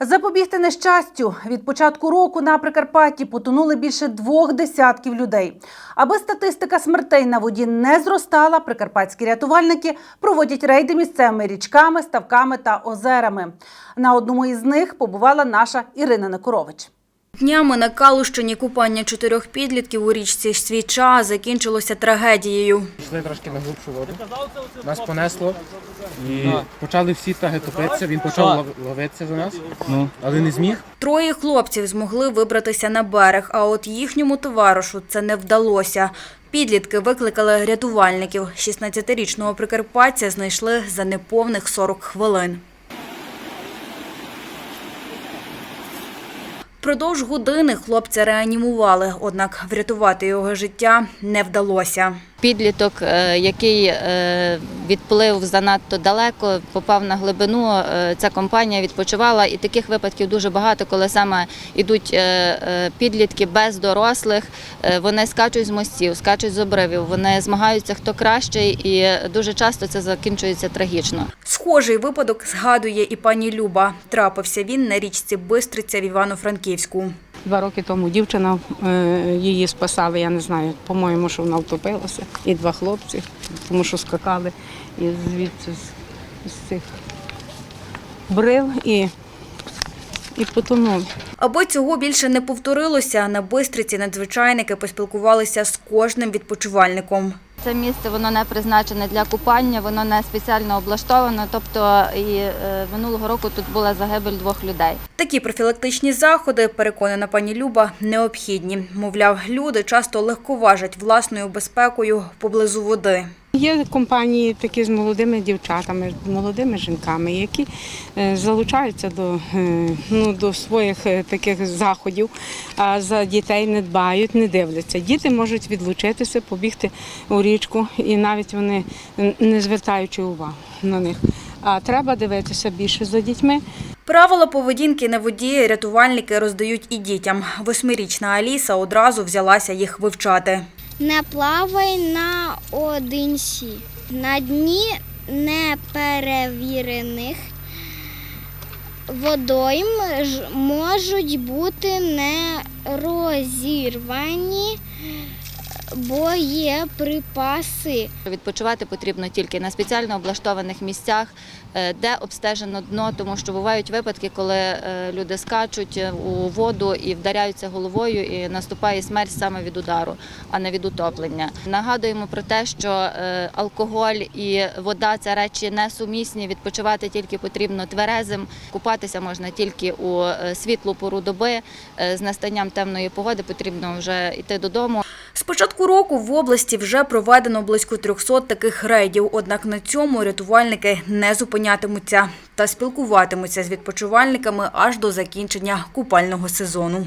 Запобігти нещастю від початку року на Прикарпатті потонули більше двох десятків людей. Аби статистика смертей на воді не зростала, прикарпатські рятувальники проводять рейди місцевими річками, ставками та озерами. На одному із них побувала наша Ірина Некорович. Днями на Калущині купання чотирьох підлітків у річці Свіча закінчилося трагедією. Пішли трошки на глибшу воду. Нас понесло і почали всі таги топитися. Він почав лов- ловитися за нас, але не зміг. Троє хлопців змогли вибратися на берег, а от їхньому товаришу це не вдалося. Підлітки викликали рятувальників. 16-річного прикарпатця знайшли за неповних 40 хвилин. Впродовж години хлопця реанімували, однак врятувати його життя не вдалося. Підліток, е, який е, відплив занадто далеко, попав на глибину. е, Ця компанія відпочивала, і таких випадків дуже багато, коли саме йдуть підлітки без дорослих. Вони скачуть з мостів, скачуть з обривів, вони змагаються хто кращий, і дуже часто це закінчується трагічно. Схожий випадок згадує і пані Люба. Трапився він на річці Бистриця в Івано-Франківську. Два роки тому дівчина е, її спасали, я не знаю, по-моєму, що вона втопилася. І два хлопці, тому що скакали і звідси з, з цих брил і, і потонули. Аби цього більше не повторилося, на Бистриці надзвичайники поспілкувалися з кожним відпочивальником. Це місце воно не призначене для купання, воно не спеціально облаштовано. Тобто і е, минулого року тут була загибель двох людей. Такі профілактичні заходи, переконана пані Люба, необхідні. Мовляв, люди часто легковажать власною безпекою поблизу води. Є компанії такі з молодими дівчатами, молодими жінками, які е, залучаються до, е, ну, до своїх е, таких заходів, а за дітей не дбають, не дивляться. Діти можуть відлучитися, побігти у річку, і навіть вони не звертаючи увагу на них. А треба дивитися більше за дітьми. Правила поведінки на воді рятувальники роздають і дітям. Восьмирічна Аліса одразу взялася їх вивчати. Не плавай на одинці. На дні неперевірених водойм можуть бути не розірвані боєприпаси. Відпочивати потрібно тільки на спеціально облаштованих місцях, е, де обстежено дно, тому що бувають випадки, коли е, люди скачуть е, у воду і вдаряються головою, і наступає смерть саме від удару, а не від утоплення. Нагадуємо про те, що алкоголь і вода це речі несумісні. Відпочивати тільки потрібно тверезим, купатися можна тільки у світлу пору доби. З настанням темної погоди потрібно вже йти додому. Початку року в області вже проведено близько 300 таких рейдів. Однак на цьому рятувальники не зупинятимуться та спілкуватимуться з відпочивальниками аж до закінчення купального сезону.